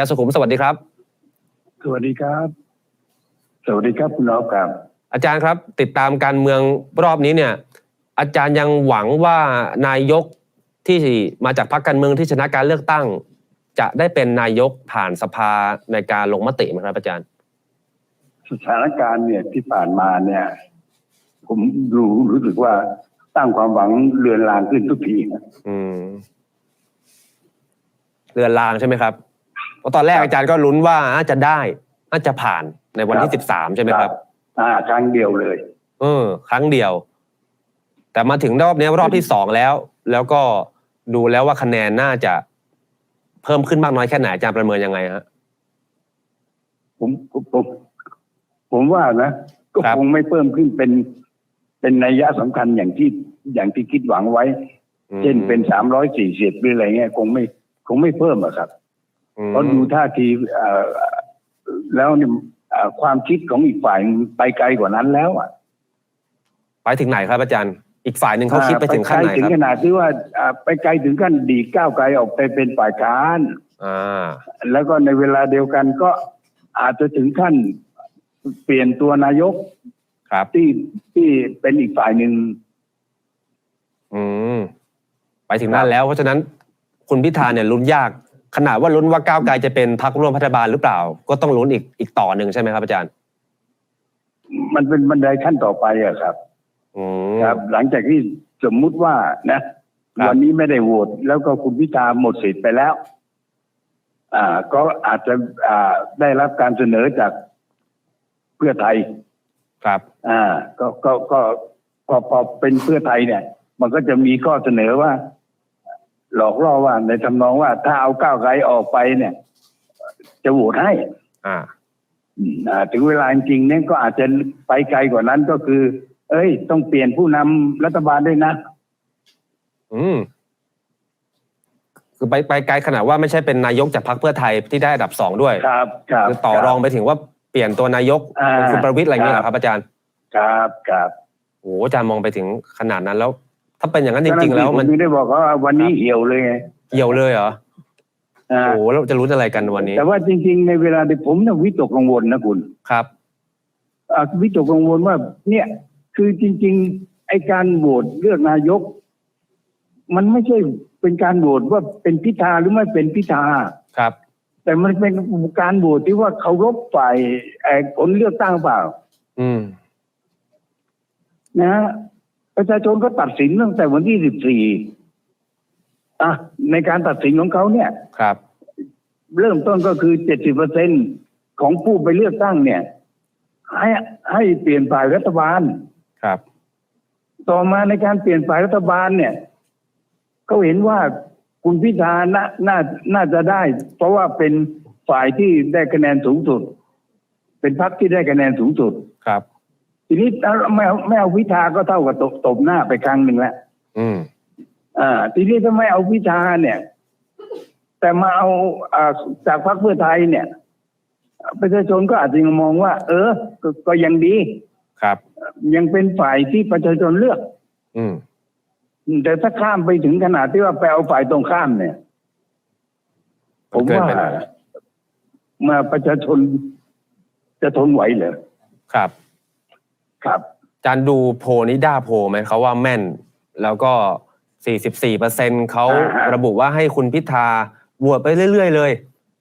ารย์สุขุมสวัสดีครับ สวัสดีครับ สวัสดีครับคุณน้องครับ อาจารย์ครับ ติดตามการเมืองรอบนี้เนี่ย อาจารย์ยังหวังว่านายกที่มาจากพรรคการเมืองที่ชนะการเลือกตั้ง จะได้เป็นนายกผ่านสภาในการลงมติไหมครับอาจารย์ สถานการณ์เนี่ยที่ผ่านมาเนี่ย ผมรู้รู้สึกว่าตั้งความหวังเลือนลางขึ้นทุกทีนะอืมเรือนรางใช่ไหมครับ เพราะตอนแรกครับอาจารย์ก็ลุ้นว่าน่าจะได้น่าจะผ่านในวันที่สิบสามใช่ไหมครับอ่าครั้งเดียวเลย เออ ครั้งเดียว แต่มาถึงรอบเนี้ยรอบที่สองแล้ว แล้วก็ดูแล้วว่าคะแนนน่าจะเพิ่มขึ้นมากน้อยแค่ไหนอาจารย์ประเมินยังไงฮะผมผมผมผมว่านะก็ครับคงไม่เพิ่มขึ้นเป็นเป็นนัยยะสำคัญอย่างที่อย่างที่คิดหวังไว้อืมเช่นเป็นสามร้อยสี่สิบหรืออะไรเงี้ยคงไม่คงไม่เพิ่มอะครับอืม เพราะดูท่าทีเอ่อแล้วเนี่ยเอ่อความคิดของอีกฝ่ายไปไกลกว่านั้นแล้วอะ ไปถึงไหนครับอาจารย์ อีกฝ่ายหนึ่งเขาคิดไปถึงขั้นไหนปกลถึคงรับขนาดที่ว่าอ่าไปไกลถึงขั้นดีดก้าวไกลออกไปเป็นฝ่ายค้านอ่าแล้วก็ในเวลาเดียวกันก็อาจจะถึงขั้นเปลี่ยนตัวนายกครับที่ที่เป็นอีกฝ่ายหนึ่งอืมไปถึงนั่นแล้วเพราะฉะนั้นคุณพิธาเนี่ยลุ้นยาก ขนาดว่าลุ้นว่าก้าวไกลจะเป็นพรรคร่วมรัฐบาลหรือเปล่า ก็ต้องลุ้นอีกอีกต่อหนึ่งใช่ไหมครับอาจารย์ มันเป็นบันไดขั้นต่อไปอะครับอืมครับ หลังจากที่สมมุติว่านะครับวันนี้ไม่ได้โหวตแล้วก็คุณพิธาหมดสิทธิ์ไปแล้ว อ่า ก็อาจจะอ่าได้รับการเสนอจากเพื่อไทย ครับ อ่า ก็ก็ก็พอพอเป็นเพื่อไทยเนี่ย มันก็จะมีข้อเสนอว่า หลอกล่อว่าในทำนองว่าถ้าเอาก้าวไกลออกไปเนี่ย จะโหวตให้ อ่าอืมอ่าถึงเวลาจริงๆเนี่ยก็อาจจะไปไกลกว่านั้นก็คือ เอ้ย ต้องเปลี่ยนผู้นำรัฐบาลด้วยนะ อืม คือไปไปไกลขนาดว่าไม่ใช่เป็นนายกจากพรรคเพื่อไทยที่ได้อันดับสองด้วย ครับ ครับคือต่อรองไปถึงว่าเปลี่ยนตัวนายกอ่าเป็นคุณประวิตรอะไรอย่างเงี้ยเหรอคครัรับบอาจารย์ ครับครับโอ้โหอาจารย์มองไปถึงขนาดนั้นแล้ว ถ้าเป็นอย่างนั้นจริง ๆ แล้วผมันถึงได้บอกว่าวันนี้เหี่ยวเลยไงเกี่ยวเลยเหรออ่าโอ้โหแล้วจะรู้อะไรกันวันนี้ แต่ว่าจริง ๆ ในเวลาที่ผมเนี่ยวิตกกังวลนะคุณครับอ่าวิตกกังวลว่า เนี่ย คือจริง ๆ ไอการโหวตเลือกนายก มันไม่ใช่เป็นการโหวตว่าเป็นพิธาหรือไม่เป็นพิธาครับ แต่มันเป็นการโหวตที่ว่าเคารพฝ่ายเอ่อผลเลือกตั้งเปล่า อืม นะฮะ ประชาชนก็ตัดสินตั้งแต่วันที่สิบสี่อะในการตัดสินของเขาเนี่ย ครับ เริ่มต้นก็คือเจ็ดสิบเปอร์เซ็นของผู้ไปเลือกตั้งเนี่ย ให้ให้เปลี่ยนฝ่ายรัฐบาลครับ ต่อมาในการเปลี่ยนฝ่ายรัฐบาลเนี่ยเขาเห็นว่าคุณพิธาน่าน่าน่าจะได้ เพราะว่าเป็นฝ่ายที่ได้คะแนนสูงสุด เป็นพรรคที่ได้คะแนนสูงสุดครับ ทีนี้ถ้าไม่เอาไม่เอาพิธาก็เท่ากับตบตบหน้าไปครั้งหนึ่งแล้วอืมอ่าทีนี้ถ้าไม่เอาพิธาเนี่ย แต่มาเอาอ่าจากพรรคเพื่อไทยเนี่ยประชาชนก็อาจจะมองว่า เออ ก็ก็ยังดี ครับ ยังเป็นฝ่ายที่ประชาชนเลือก อืม แต่ถ้าข้ามไปถึงขนาดที่ว่าไปเอาฝ่ายตรงข้ามเนี่ย ผมว่าเกินไปหน่อยมาประชาชนจะทนไหวเหรอครับ ครับอาจารย์ดูโพลนี้ด้าโพลไหมเขาว่าแม่น แล้วก็ 44เปอร์เซ็นเขาอ่าฮะระบุว่าให้คุณพิธาโหวตไปเรื่อย ๆ เลย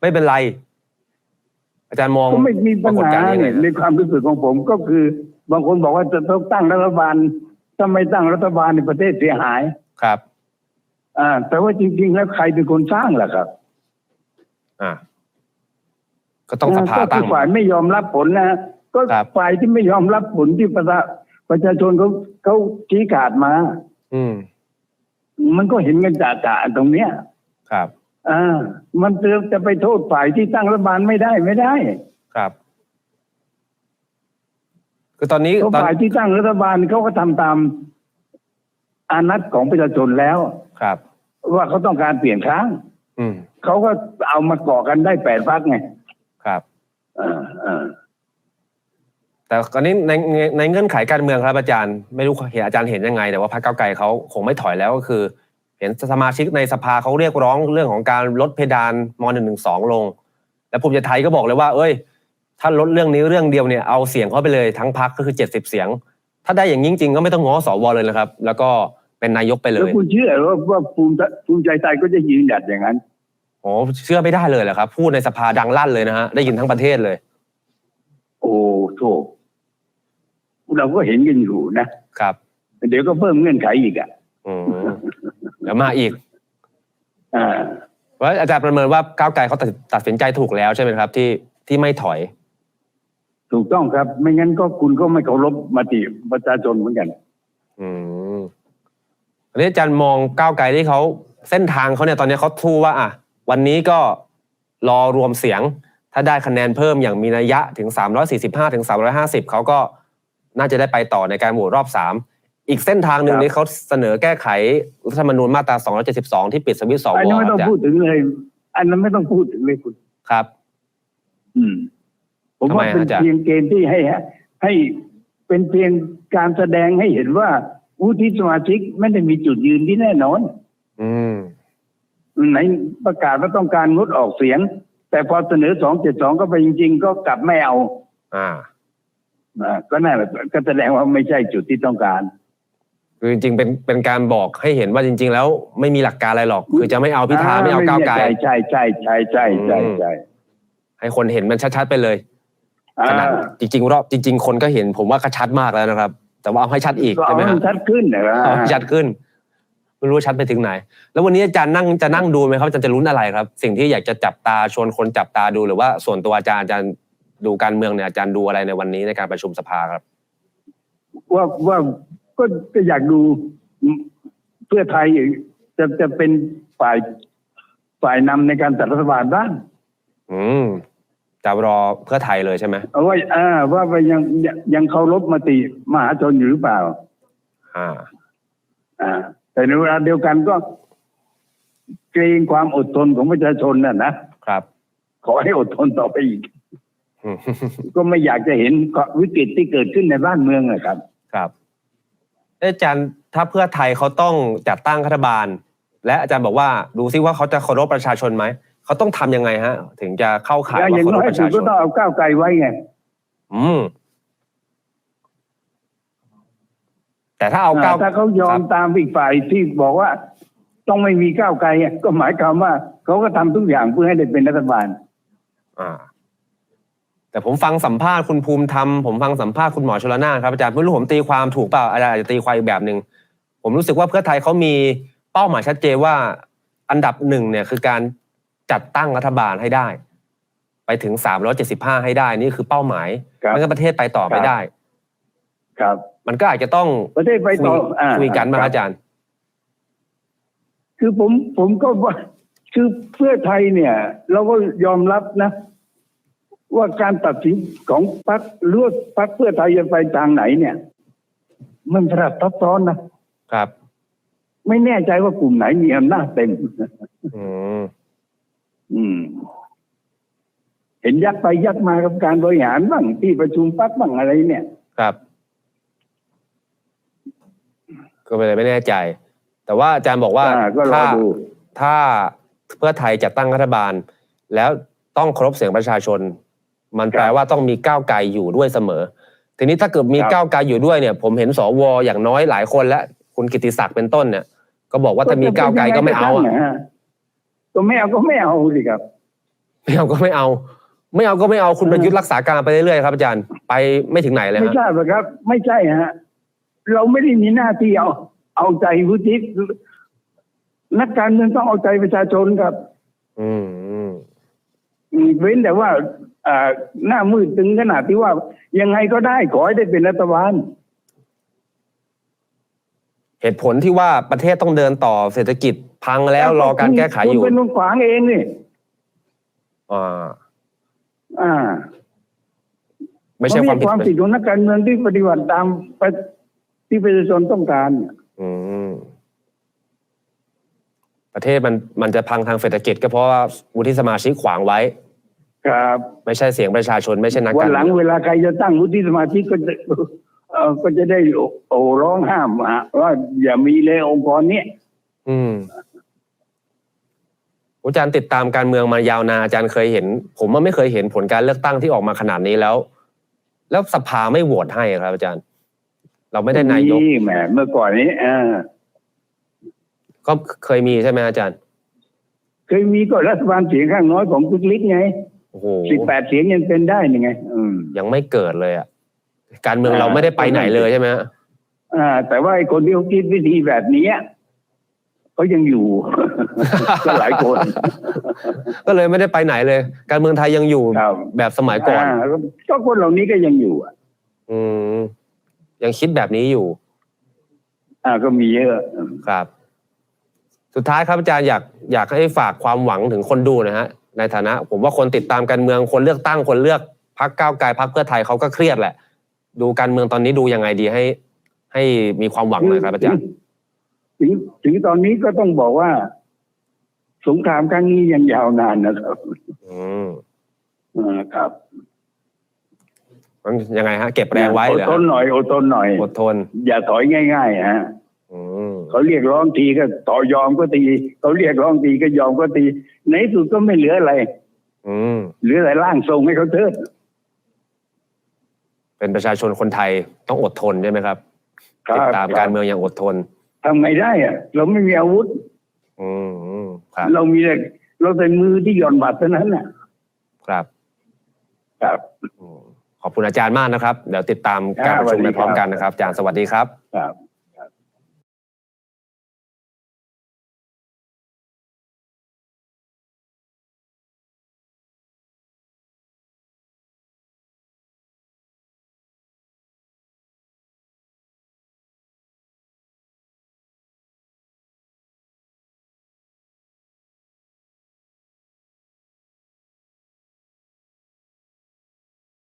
ไม่เป็นไร อาจารย์มองก็ไม่มีปัญปรากฏหาการณ์นี้เนี่ยไงในความรู้สึกของผมก็คือ บางคนบอกว่าจะต้องตั้งรัฐบาลถ้าไม่ตั้งรัฐบาลในประเทศเสียหายครับ อ่า แต่ว่าจริง ๆ แล้วใครเป็นคนสร้างล่ะครับ อ่าก็ต้องสภาก็ตั้คืงอฝ่ายไม่ยอมรับผลนะ ก็ครับฝ่ายที่ไม่ยอมรับผลที่ประชาประชาชนเขาเขาชี้ขาดมา อืม มันก็เห็นกันจ่าๆตรงเนี้ย ครับอ่ามันจะจะไปโทษฝ่ายที่ตั้งรัฐบาลไม่ได้ไม่ได้ ครับ คือตอนนี้เพราะตอนฝ่ายที่ตั้งรัฐบาลเขาก็ทำตามอานัตของประชาชนแล้วครับ ว่าเขาต้องการเปลี่ยนครั้งอืมเขาก็เอามาก่อกันได้แปดพักไง ครับอ่าอ่า แต่ตอนนี้ในในในเงื่อนไขการเมืองครับอาจารย์ ไม่รู้เห็นอาจารย์เห็นยังไง แต่ว่าพรรคก้าวไกลเขาคงไม่ถอยแล้วก็คือ เห็นสมาชิกในสภาเขาเรียกร้องเรื่องของการลดเพดานม .112 ลง แล้วภูมิใจไทยก็บอกเลยว่า เอ้ย ถ้าลดเรื่องนี้เรื่องเดียวเนี่ยเอาเสียงเขาไปเลยทั้งพักก็คือเจ็ดสิบเสียง ถ้าได้อย่างนี้จริงๆก็ไม่ต้องง้อสวเลยนะครับ แล้วก็เป็นนายกไปเลแล้วยคุณเชื่อว่าว่าภูมิใจภูมิใจไทยก็จะยืนหยัดอย่างนั้น โอ้เชื่อไม่ได้เลยเหรอครับพูดในสภาดังลั่นเลยนะฮะได้ยินทั้งประเทศเลย โอ้โถ เราก็เห็นกันอยู่นะครับ เดี๋ยวก็เพิ่มเงื่อนไขอีกอะอืมเดี๋ยวมาอีกอ่าเพราะอาจารย์ประเมินว่าก้าวไกลเขาตัดตัดสินใจถูกแล้วใช่ไหมครับ ที่ที่ไม่ถอย ถูกต้องครับ ไม่งั้นก็คุณก็ไม่เคารพมติประชาชนเหมือนกัน อืมอันนี้อาจารย์มองก้าวไกลที่เขาเส้นทางเขาเนี่ยตอนนี้เขาทู่ว่า อะ วันนี้ก็รอรวมเสียง ถ้าได้คะแนนเพิ่มอย่างมีนัยยะถึง 345 ถึง 350 เขาก็ น่าจะได้ไปต่อในการโหวตรอบ 3 อีกเส้นทางหนึ่งครับนี้เขาเสนอแก้ไขรัฐธรรมนูญมาตรา 272 ที่ปิดสวิตช์สวอันนี้ไม่ต้องอาจารพูดย์ถึงเลย อันนั้นไม่ต้องพูดถึงเลยคุณครับ อืม ผมทำไมว่าเป็นอาจารย์เพียงเกณฑ์ที่ให้ให้เป็นเพียงการแสดงให้เห็นว่าวุฒิสมาชิกไม่ได้มีจุดยืนที่แน่นอน อืมไหนประกาศว่าต้องการงดออกเสียง แต่พอเสนอสองเจ็ดสองก็ไปจริง ๆ ก็กลับไม่เอา อ่า อ่าก็นั่นแหละก็แสดงว่าไม่ใช่จุดที่ต้องการ คือจริงๆเป็นเป็นการบอกให้เห็นว่าจริง ๆ แล้วไม่มีหลักการอะไรหรอก คือจะไม่เอาพิธาไม่เอาก้าวไกล ใช่ใช่ใช่ใช่ใช่ใช่ใช่ให้คนเห็นมันชัดๆไปเลยอ่าขนาดจริงๆรอบจริง ๆ คนก็เห็นผมว่าก็ชัดมากแล้วนะครับ แต่ว่าเอาให้ชัดอีกก็ใช่เอาไหมให้ฮะมันชัดขึ้นนะเอาให้ชัดขึ้นไม่รู้ว่าชัดไปถึงไหน แล้ววันนี้อาจารย์นั่งจะนั่งดูไหมครับอาจารย์จะลุ้นอะไรครับ สิ่งที่อยากจะจับตาชวนคนจับตาดูหรือว่าส่วนตัวอาจารย์อาจารย์ ดูการเมืองเนี่ยอาจารย์ดูอะไรในวันนี้ในการประชุมสภาครับ ว่าว่าก็ก็อยากดูเพื่อไทยจะจะเป็นฝ่ายฝ่ายนำในการจัดรัฐบาลบ้างอืมจะรอเพื่อไทยเลยใช่ไหมเอาว่าอ่า ว่าไปยังยังยังเคารพมติมหาชนอยู่หรือเปล่า อ่า อ่า แต่ในเวลาเดียวกันก็เกรงความอดทนของประชาชนน่ะนะครับ ขอให้อดทนต่อไปอีกอืม ก็ไม่อยากจะเห็นวิกฤตที่เกิดขึ้นในบ้านเมืองนะครับ ครับเอ๊ะอาจารย์ถ้าเพื่อไทยเขาต้องจัดตั้งรัฐบาล และอาจารย์บอกว่าดูซิว่าเขาจะเคารพประชาชนไหมเขาต้องทำยังไงฮะ ถึงจะเข้าข่ายแล้วอว่าย่างเคารน้พอยประสุชาดชก็นต้องเอาก้าวไกลไว้ไงอืมแต่ถ้าเอาก้าวถ้าเขายอมครับตามอีกฝ่ายที่บอกว่า ต้องไม่มีก้าวไกลอะก็หมายความว่าเขาก็ทำทุกอย่างเพื่อให้ได้เป็นรัฐบาล อ่า แต่ผมฟังสัมภาษณ์คุณภูมิธรรมผมฟังสัมภาษณ์คุณหมอชลนานครับอาจารย์ไม่รู้ผมตีความถูกเปล่าอาจารย์อาจจะตีความอีกแบบหนึ่งผมรู้สึกว่าเพื่อไทยเขามีเป้าหมายชัดเจนว่าอันดับหนึ่งเนี่ยคือการจัดตั้งรัฐบาลให้ได้ ไปถึงสามร้อยเจ็ดสิบห้าให้ได้นี่คือเป้าหมายครับไม่งั้นประเทศไปต่อไม่ครับได้ ครับ มันก็อาจจะต้องประเทศไปคุต่ยออ่าคุยกันมาครับอาจารย์ คือผมผมก็ว่าคือเพื่อไทยเนี่ย เราก็ยอมรับนะ ว่าการตัดสินของพรรคหรือว่าพรรคเพื่อไทยจะไปทางไหนเนี่ย มันสลับซับซ้อนนะครับ ไม่แน่ใจว่ากลุ่มไหนมีอำนาจเต็มอืมอืม เห็นยักไปยักมากับการบริหารบ้างที่ประชุมพักบ้างอะไรเนี่ย ครับ ก็เลยไม่แน่ใจ แต่ว่าอาจารย์บอกว่าอ่าก็รอถ้าดูถ้าเพื่อไทยจะตั้งรัฐบาล แล้วต้องเคารพเสียงประชาชน มันแปลว่าต้องมีก้าวไกลอยู่ด้วยเสมอ ทีนี้ถ้าเกิดมีก้าวไกลอยู่ด้วยเนี่ย ผมเห็นสวอย่างน้อยหลายคนและคุณกิติศักดิ์เป็นต้นเนี่ย ก็บอกว่าถ้ามีก้าวไกลก็ไม่เอาอะนะฮะก็ไม่เอาก็ไม่เอาสิครับไม่เอาก็ไม่เอา ไม่เอาก็ไม่เอาคุณประยุทธ์รักษาการไปเรื่อยๆครับอาจารย์ไปไม่ถึงไหนเลยไม่ฮะใช่หรอกครับ ไม่ใช่ฮะเราไม่ได้มีหน้าที่เอา เอาใจวุฒินักการเมืองต้องเอาใจประชาชนครับ อืมอืมอืม เว้นแต่ว่าอ่าหน้ามืดถึงขนาดที่ว่ายังไงก็ได้ขอให้ได้เป็นรัฐบาล เหตุผลที่ว่าประเทศต้องเดินต่อเศรษฐกิจพังแล้วรอการแก้ไขอยู่คุณเป็นคนขวางเองนี่อ่าอ่า ไม่ใช่ความผิดความผิดของนักการเมืองที่ปฏิบัติตามประที่ประชาชนต้องการอืมประเทศมันมันจะพังทางเศรษฐกิจก็เพราะว่าวุฒิสมาชิกขวางไว้ ครับไม่ใช่เสียงประชาชนไม่ใช่นักวักานรหลังเมืองเวลาใครจะตั้งวุฒิสมาชิกก็จะเออก็จะได้โอโอร้องห้ามอะว่าอย่ามีเลยองค์กรเนี้ยอืมอาจารย์ติดตามการเมืองมายาวนานอาจารย์เคยเห็น ผมว่าไม่เคยเห็นผลการเลือกตั้งที่ออกมาขนาดนี้แล้ว แล้วสภาไม่โหวตให้ครับ อาจารย์ เราไม่ได้นายกนี่แหมเมื่อก่อนนี้เออก็เคยมีใช่ไหมอาจารย์ เคยมีก็รัฐบาลเสียงข้างน้อยของคุณลิกไง โอ้โหสิบแปดเสียงยังเป็นได้ยังไง อืมยังไม่เกิดเลยอะการเมืองอ่าเราไม่ได้ไปไหนเลยใช่ไหมฮะอ่า แต่ว่าไอ้คนที่เขาคิดวิธีแบบนี้เขายังอยู่ ก็หลายคนก็เลยไม่ได้ไปไหนเลย การเมืองไทยยังอยู่ครับแบบสมัยก่อนาก็คนเหล่านี้ก็ยังอยู่อะอืมยังคิดแบบนี้อยู่อ่า ก็มีเยอะครับ สุดท้ายครับอาจารย์อยากอยากให้ฝากความหวังถึงคนดูนะฮะ ในฐานะ ผมว่าคนติดตามการเมืองคนเลือกตั้งคนเลือกพักก้าวไกลพักเพื่อไทยเขาก็เครียดแหละ ดูการเมืองตอนนี้ดูยังไงดีให้ ให้มีความหวังหน่อยครับอาจารย์ถึงถึงตอนนี้ก็ต้องบอกว่า สงครามครั้งนี้ยังยาวนานนะครับอืมอ่าครับมันยังไงฮะ เก็บแรงไว้อเหดรอทนฮะหน่อยอดทนหน่อยอดทน อย่าถอยง่ายๆฮะอืม เขาเรียกร้องทีก็ต่อยอมก็ตีเขาเรียกร้องทีก็ยอมก็ตี ในที่สุดก็ไม่เหลืออะไรอืมเหลือแต่ร่างทรงให้เขาเทิดเป็นประชาชนคนไทยต้องอดทนใช่ไหมครับครับติดตามการเมืองอย่างอดทนทำไงได้อะเราไม่มีอาวุธอืมอืมครับเรามีแต่เราแต่มือที่หย่อนบัตรเท่านั้นน่ะ ครับ ครับอืมขอบคุณอาจารย์มากนะครับ เดี๋ยวติดตามการประชุมครับสวัสดีไปพร้อมกันครับนะครับอาจารย์สวัสดีครับ ครับ